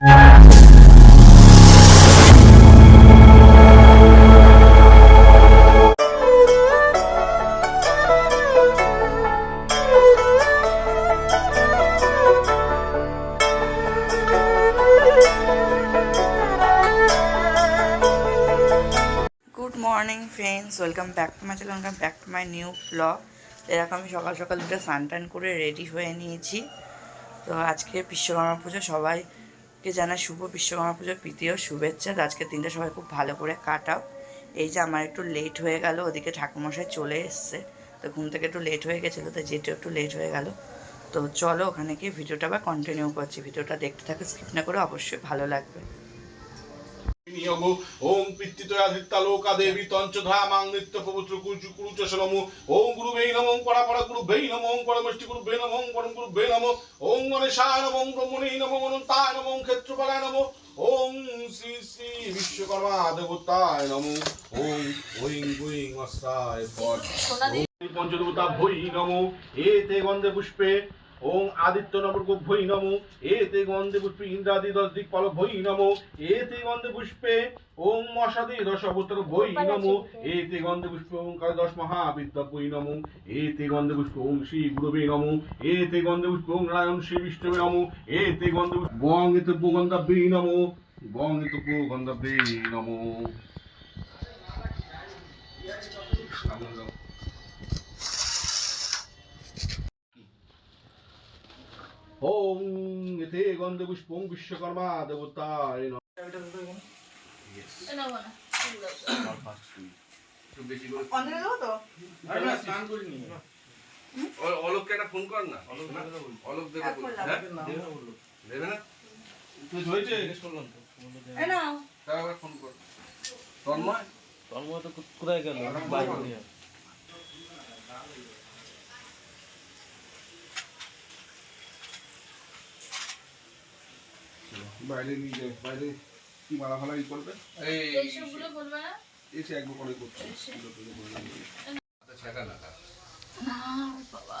Morning welcome back to my channel welcome back to my new blog এরকম আমি সকাল সকাল দুটো স্নান টান করে রেডি হয়ে নিয়েছি। তো আজকে বিশ্বকর্মা পুজো সবাইকে জানা শুভ বিশ্বকর্মা পুজোর প্রীতিও শুভেচ্ছা। তো আজকের দিনটা সবাই খুব ভালো করে কাটাও। এই যে আমার একটু লেট হয়ে গেল, ওদিকে ঠাকুমশাই চলে এসছে। তো ঘুম থেকে একটু লেট হয়ে গেছিল, তো যেটা একটু লেট হয়ে গেল, তো চলো ওখানে গিয়ে ভিডিওটা আবার কন্টিনিউ করছি। ভিডিওটা দেখতে থাকো স্কিপ না করে অবশ্যই ভালো লাগবে। নিয়োগ ওম লোকা দেবী নিত্য পবিত্র কুচু কুরুচ ওম গুরু বেই নমঃ পরা পরা গুরু বেই নমঃ ওম পরমষ্টি গুরু বে নমঃ ওম পরম গুরু বে নমঃ। ওম গণেশায় নমঃ ওম ব্রহ্মণে নমঃ অনন্তায় নমঃ ওম ক্ষেত্রপালায় নমঃ। ওম শ্রী শ্রী বিশ্বকর্মা দেবতায় নমঃ। ওম ওইং গুইং অস্তায় পট পঞ্চদেবতা ভৈ নমো। এতে গন্ধে পুষ্পে ওং আদিত্য নবর্গ ভৈ নমো এতে গন্ধে পুষ্পে ইন্দ্রাদি দশ দিকপাল ভৈ নমো এতে গন্ধে পুষ্পে ওং মশাদি দশ অবতার ভৈ নমো এতে গন্ধে পুষ্পে ওঙ্কার দশ মহাবিদ্যা ভৈ নমো এতে গন্ধে পুষ্পে ওং শ্রী গুরুবে নমো এতে গন্ধে পুষ্পে ওং নারায়ণ শ্রী বিষ্ণুবে নমো এতে গন্ধে বং এতে গন্ধাব্যে নমো বং এতে গন্ধাব্যে নমো ওং এতে গন্ধে পুষ্পং বিশ্বকর্মা দেবতায় নমঃ অলোককে একটা ফোন কর না। অলোক দেবে? দেবে না। তুই ফোন কর। তন্ময়? তন্ময় তো কোথায় গেল? বাইরে বাইরে নিয়ে যায় বাইরে কি মালা ফালা ই করবে এই না এসে একবার করে করছে। ছেঁকা না খা। মালা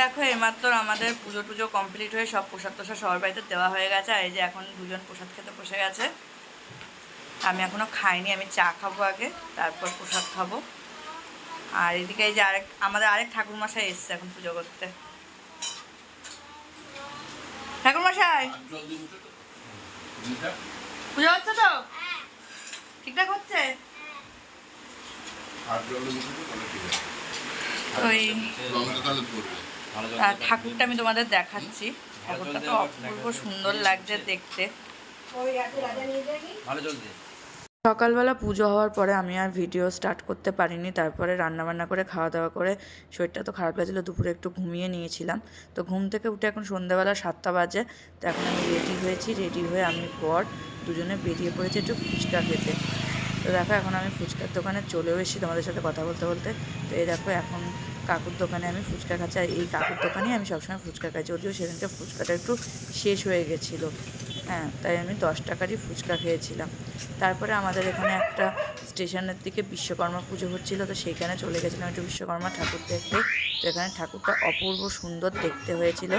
দেখো এইমাত্র আমাদের পুজো টুজো কমপ্লিট হয়ে সব প্রসাদ তোষাদ সবার বাড়িতে দেওয়া হয়ে গেছে। আর এই যে এখন দুজন প্রসাদ খেতে বসে গেছে। আমি এখনও খাইনি আমি চা খাব আগে তারপর প্রসাদ খাব। আর এদিকে এই যে আরেক আমাদের আরেক ঠাকুরমশাই এসছে এখন পুজো করতে। ঠাকুরমশাই? পুজো হচ্ছে তো? ঠিকঠাক হচ্ছে? ঠিক ওই ঠাকুরটা আমি তোমাদের দেখাচ্ছি। ঠাকুরটা তো অপূর্ব সুন্দর লাগছে দেখতে। ভালো সকালবেলা পুজো হওয়ার পরে আমি আর ভিডিও স্টার্ট করতে পারিনি তারপরে রান্নাবান্না করে খাওয়া দাওয়া করে শরীরটা তো খারাপ লাগছিল দুপুরে একটু ঘুমিয়ে নিয়েছিলাম। তো ঘুম থেকে উঠে এখন সন্ধ্যাবেলা সাতটা বাজে তো এখন আমি রেডি হয়েছি রেডি হয়ে আমি পর দুজনে বেরিয়ে পড়েছি একটু ফুচকা খেতে। তো দেখো এখন আমি ফুচকার দোকানে চলেও এসেছি তোমাদের সাথে কথা বলতে বলতে। তো এই দেখো এখন কাকুর দোকানে আমি ফুচকা খাচ্ছি। আর এই কাকুর দোকানেই আমি সবসময় ফুচকা খাই যদিও সেদিনকে ফুচকাটা একটু শেষ হয়ে গেছিল। হ্যাঁ তাই আমি দশ টাকারই ফুচকা খেয়েছিলাম। তারপরে আমাদের এখানে একটা স্টেশনের দিকে বিশ্বকর্মা পুজো হচ্ছিল। তো সেইখানে চলে গেছিলাম একটু বিশ্বকর্মা ঠাকুর দেখতে। তো এখানে ঠাকুরটা অপূর্ব সুন্দর দেখতে হয়েছিল।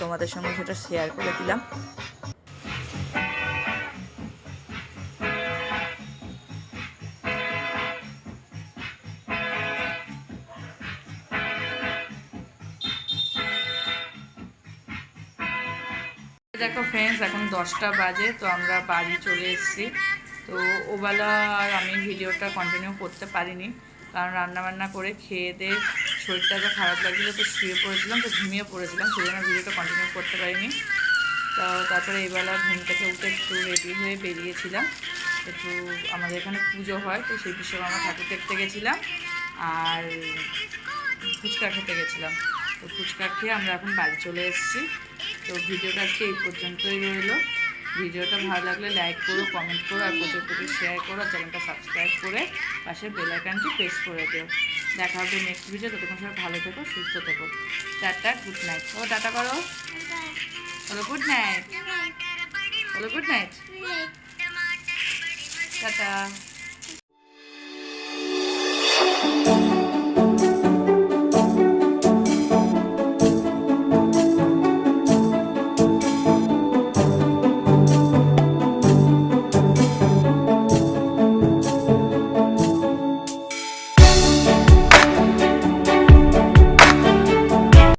তোমাদের সঙ্গে সেটা শেয়ার করে দিলাম। দেখো ফ্রেন্ডস এখন দশটা বাজে, তো আমরা বাড়ি চলে এসেছি। তো ওবেলা আর আমি ভিডিওটা কন্টিনিউ করতে পারিনি, কারণ রান্নাবান্না করে খেয়ে দিয়ে শরীরটা তো খারাপ লাগছিল, তো শুয়ে পড়েছিলাম, তো ঘুমিয়ে পড়েছিলাম, সেই জন্য ভিডিওটা কন্টিনিউ করতে পারিনি। তো তারপরে এইবেলা ঘুম থেকে উঠে একটু রেডি হয়ে বেরিয়েছিলাম, একটু আমাদের এখানে পুজো হয়, তো সেই বিশ্বকর্মা ঠাকুর দেখতে গেছিলাম, আর ফুচকা খেতে গেছিলাম। তো ফুচকা খেয়ে আমরা এখন বাড়ি চলে এসেছি। তো ভিডিওটা আজকে এই পর্যন্তই রইল। ভিডিওটা ভালো লাগলে লাইক করো কমেন্ট করো আর প্রচুর প্রচুর শেয়ার করো আর চ্যানেলটা সাবস্ক্রাইব করে পাশে বেল আইকনটি প্রেস করে দিও। দেখা হবে নেক্সট ভিডিও ততক্ষণ সবাই ভালো থেকো সুস্থ থেকো। টাটা গুড নাইট ও টাটা করো। বলো গুড নাইট বলো গুড নাইট টাটা।